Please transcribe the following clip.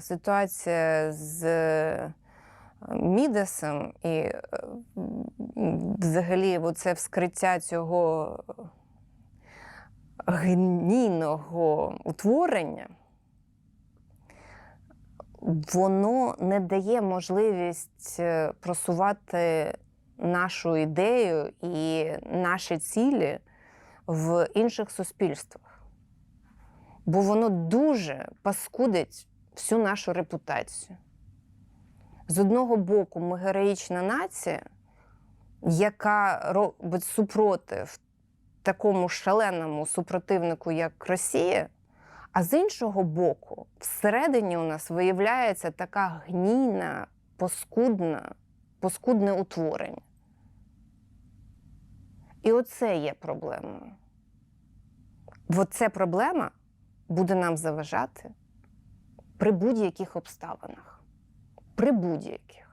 Ситуація з е, Мідасом і е, взагалі це вскриття цього гнійного утворення, воно не дає можливість е, просувати нашу ідею і наші цілі в інших суспільствах. Бо воно дуже паскудить всю нашу репутацію. З одного боку, ми героїчна нація, яка робить супротив такому шаленому супротивнику, як Росія. А з іншого боку, всередині у нас виявляється така гнійна, паскудна, паскудне утворення. І оце є проблемою. Оце проблема буде нам заважати при будь-яких обставинах. При будь-яких.